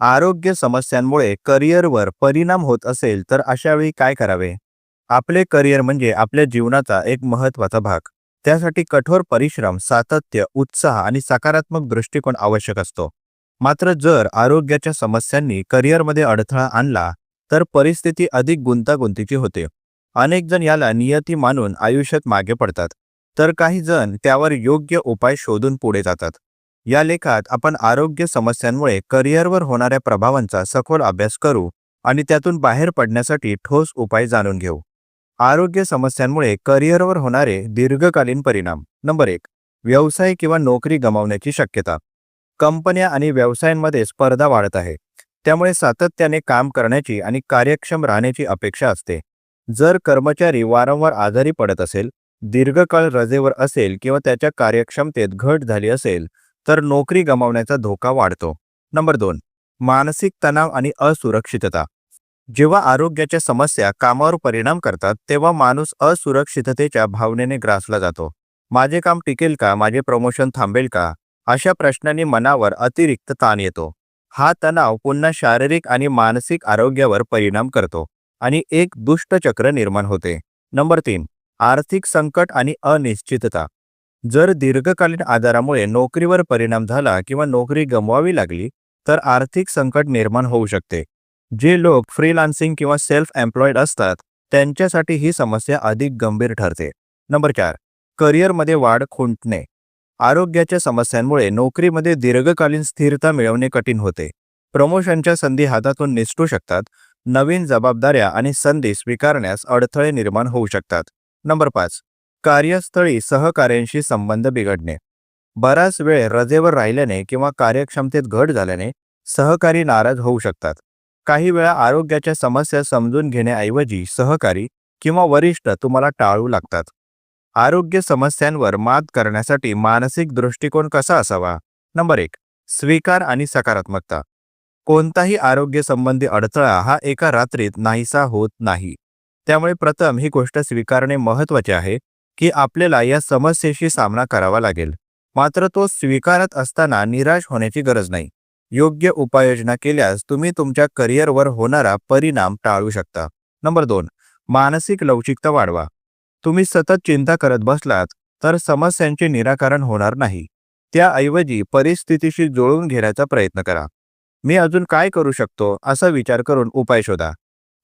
आरोग्य समस्यांमुळे करिअरवर परिणाम होत असेल तर अशावेळी काय करावे? आपले करिअर म्हणजे आपल्या जीवनाचा एक महत्त्वाचा भाग. त्यासाठी कठोर परिश्रम सातत्य उत्साह आणि सकारात्मक दृष्टिकोन आवश्यक असतो. मात्र जर आरोग्याच्या समस्यांनी करिअरमध्ये अडथळा आणला तर परिस्थिती अधिक गुंतागुंतीची होते. अनेक जण याला नियती मानून आयुष्यात मागे पडतात. तर काही जण त्यावर योग्य उपाय शोधून पुढे जातात. या लेखात आपण आरोग्य समस्यांमुळे करिअरवर होणाऱ्या प्रभावांचा सखोल अभ्यास करू आणि त्यातून बाहेर पडण्यासाठी ठोस उपाय जाणून घेऊ. आरोग्य समस्यांमुळे करिअरवर होणारे दीर्घकालीन परिणाम. नंबर एक व्यवसाय किंवा नोकरी गमावण्याची शक्यता. कंपन्या आणि व्यवसायांमध्ये स्पर्धा वाढत आहे. त्यामुळे सातत्याने काम करण्याची आणि कार्यक्षम राहण्याची अपेक्षा असते. जर कर्मचारी वारंवार आजारी पडत असेल दीर्घकाळ रजेवर असेल किंवा त्याच्या कार्यक्षमतेत घट झाली असेल तर नोकरी गमावण्याचा धोका वाढतो. नंबर दोन मानसिक तणाव आणि असुरक्षितता. जेव्हा आरोग्याच्या समस्या कामावर परिणाम करतात तेव्हा माणूस असुरक्षिततेच्या भावनेने ग्रासला जातो. माझे काम टिकेल का? माझे प्रमोशन थांबेल का? अशा प्रश्नांनी मनावर अतिरिक्त ताण येतो. हा तणाव पुन्हा शारीरिक आणि मानसिक आरोग्यावर परिणाम करतो आणि एक दुष्टचक्र निर्माण होते. नंबर तीन आर्थिक संकट आणि अनिश्चितता. जर दीर्घकालीन आजारामुळे नोकरीवर परिणाम झाला किंवा नोकरी गमवावी लागली तर आर्थिक संकट निर्माण होऊ शकते. जे लोक फ्रीलान्सिंग किंवा सेल्फ एम्प्लॉईड असतात त्यांच्यासाठी ही समस्या अधिक गंभीर ठरते. नंबर चार करिअरमध्ये वाढ खुंटणे. आरोग्याच्या समस्यांमुळे नोकरीमध्ये दीर्घकालीन स्थिरता मिळवणे कठीण होते. प्रमोशनच्या संधी हातातून निसटू शकतात नवीन जबाबदाऱ्या आणि संधी स्वीकारण्यास अडथळे निर्माण होऊ शकतात. नंबर पाच कार्यस्थळी सहकार्यांशी संबंध बिघडणे. बराच वेळ रजेवर राहिल्याने किंवा कार्यक्षमतेत घट झाल्याने सहकारी नाराज होऊ शकतात. काही वेळा आरोग्याच्या समस्या समजून घेण्याऐवजी सहकारी किंवा वरिष्ठ तुम्हाला टाळू लागतात. आरोग्य समस्यांवर मात करण्यासाठी मानसिक दृष्टिकोन कसा असावा? नंबर एक. स्वीकार आणि सकारात्मकता. कोणताही आरोग्य संबंधी अडथळा हा एका रात्रीत नाहीसा होत नाही. त्यामुळे प्रथम ही गोष्ट स्वीकारणे महत्त्वाचे आहे. की आपल्याला या समस्येशी सामना करावा लागेल. मात्र तो स्वीकारत असताना निराश होण्याची गरज नाही. योग्य उपाययोजना केल्यास तुम्ही तुमच्या करिअरवर होणारा परिणाम टाळू शकता. नंबर दोन. मानसिक लवचिकता वाढवा. तुम्ही सतत चिंता करत बसलात तर समस्यांचे निराकरण होणार नाही. त्याऐवजी परिस्थितीशी जुळवून घेण्याचा प्रयत्न करा. मी अजून काय करू शकतो असा विचार करून उपाय शोधा.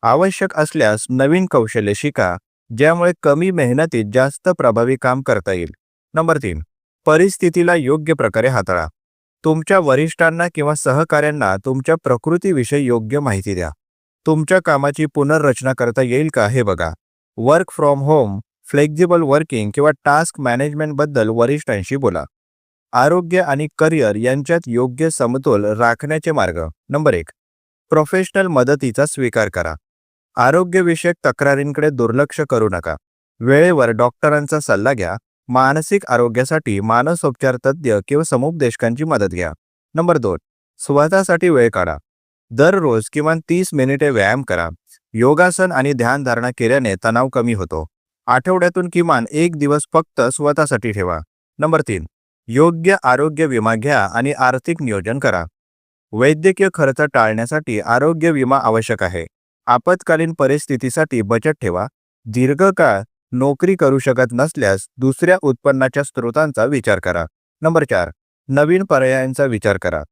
आवश्यक असल्यास नवीन कौशल्य शिका. ज्यामुळे कमी मेहनतीत जास्त प्रभावी काम करता येईल. नंबर तीन. परिस्थितीला योग्य प्रकारे हाताळा. तुमच्या वरिष्ठांना किंवा सहकाऱ्यांना तुमच्या प्रकृतीविषयी योग्य माहिती द्या. तुमच्या कामाची पुनर्रचना करता येईल का हे बघा. Work from home flexible working किंवा टास्क मॅनेजमेंटबद्दल वरिष्ठांशी बोला. आरोग्य आणि करिअर यांच्यात योग्य समतोल राखण्याचे मार्ग. नंबर एक. प्रोफेशनल मदतीचा स्वीकार करा. आरोग्यविषयक तक्रारींकडे दुर्लक्ष करू नका. वेळेवर डॉक्टरांचा सल्ला घ्या. मानसिक आरोग्यासाठी मानसोपचार तज्ज्ञ किंवा समुपदेशकांची मदत घ्या. नंबर दोन स्वतःसाठी वेळ काढा. दररोज किमान तीस मिनिटे व्यायाम करा. योगासन आणि ध्यानधारणा केल्याने तणाव कमी होतो. आठवड्यातून किमान एक दिवस फक्त स्वतःसाठी ठेवा. नंबर तीन योग्य आरोग्य विमा घ्या आणि आर्थिक नियोजन करा. वैद्यकीय खर्च टाळण्यासाठी आरोग्य विमा आवश्यक आहे. आपत्कालीन परिस्थितीसाठी बचत ठेवा. दीर्घकाळ नोकरी करू शकत नसल्यास दुसऱ्या उत्पन्नाच्या स्रोतांचा विचार करा. नंबर चार नवीन पर्यायांचा विचार करा.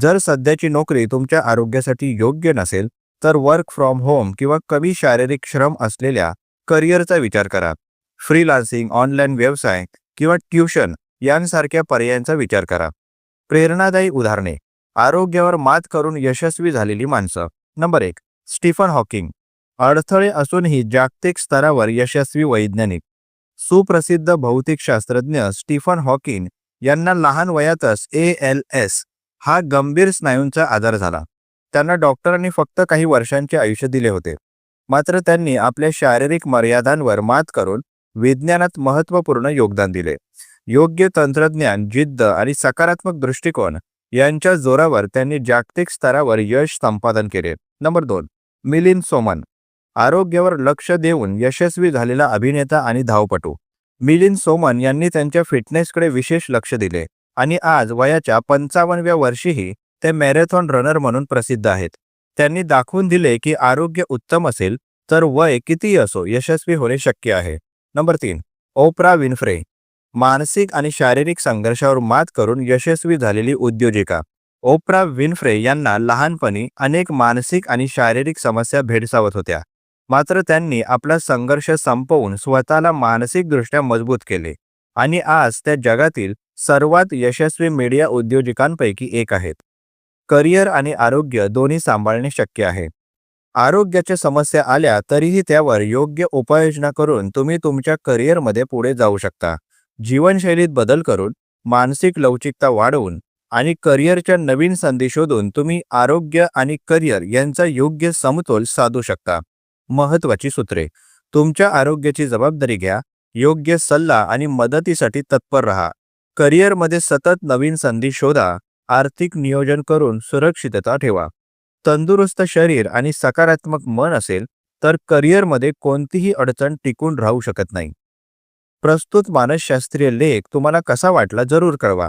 जर सध्याची नोकरी तुमच्या आरोग्यासाठी योग्य नसेल तर वर्क फ्रॉम होम किंवा कमी शारीरिक श्रम असलेल्या करिअरचा विचार करा. फ्रीलान्सिंग ऑनलाईन व्यवसाय किंवा ट्युशन यांसारख्या पर्यायांचा विचार करा. प्रेरणादायी उदाहरणे. आरोग्यावर मात करून यशस्वी झालेली माणसं. नंबर एक स्टीफन हॉकिंग अडथळे असूनही जागतिक स्तरावर यशस्वी वैज्ञानिक सुप्रसिद्ध भौतिकशास्त्रज्ञ स्टीफन हॉकिंग यांना लहान वयातच ए एल एस हा गंभीर स्नायूंचा आजार झाला. त्यांना डॉक्टरांनी फक्त काही वर्षांचे आयुष्य दिले होते. मात्र त्यांनी आपल्या शारीरिक मर्यादांवर मात करून विज्ञानात महत्त्वपूर्ण योगदान दिले. योग्य तंत्रज्ञान जिद्द आणि सकारात्मक दृष्टिकोन यांच्या जोरावर त्यांनी जागतिक स्तरावर यश संपादन केले. नंबर दोन. मिलिंद सोमन. आरोग्यावर लक्ष देऊन यशस्वी झालेला अभिनेता आणि धावपटू. मिलिंद सोमन यांनी त्यांच्या फिटनेसकडे विशेष लक्ष दिले आणि आज वयाच्या पंचावन्नव्या वर्षीही ते मॅरेथॉन रनर म्हणून प्रसिद्ध आहेत. त्यांनी दाखवून दिले की आरोग्य उत्तम असेल तर वय कितीही असो यशस्वी होणे शक्य आहे. नंबर तीन. Oprah Winfrey. मानसिक आणि शारीरिक संघर्षावर मात करून यशस्वी झालेली उद्योजिका. ओप्रा विनफ्रे यांना लहानपणी अनेक मानसिक आणि शारीरिक समस्या भेडसावत होत्या. मात्र त्यांनी आपला संघर्ष संपवून स्वतःला मानसिकदृष्ट्या मजबूत केले आणि आज त्या जगातील सर्वात यशस्वी मीडिया उद्योजकांपैकी एक आहेत. करिअर आणि आरोग्य दोन्ही सांभाळणे शक्य आहे. आरोग्याच्या समस्या आल्या तरीही त्यावर योग्य उपाययोजना करून तुम्ही तुमच्या करिअरमध्ये पुढे जाऊ शकता. जीवनशैलीत बदल करून मानसिक लवचिकता वाढवून आणि करिअरच्या नवीन संधी शोधून तुम्ही आरोग्य आणि करिअर यांचा योग्य समतोल साधू शकता. महत्वाची सूत्रे. तुमच्या आरोग्याची जबाबदारी घ्या. योग्य सल्ला आणि मदतीसाठी तत्पर राहा. करिअरमध्ये सतत नवीन संधी शोधा. आर्थिक नियोजन करून सुरक्षितता ठेवा. तंदुरुस्त शरीर आणि सकारात्मक मन असेल तर करिअरमध्ये कोणतीही अडचण टिकून राहू शकत नाही. प्रस्तुत मानसशास्त्रीय लेख तुम्हाला कसा वाटला जरूर कळवा.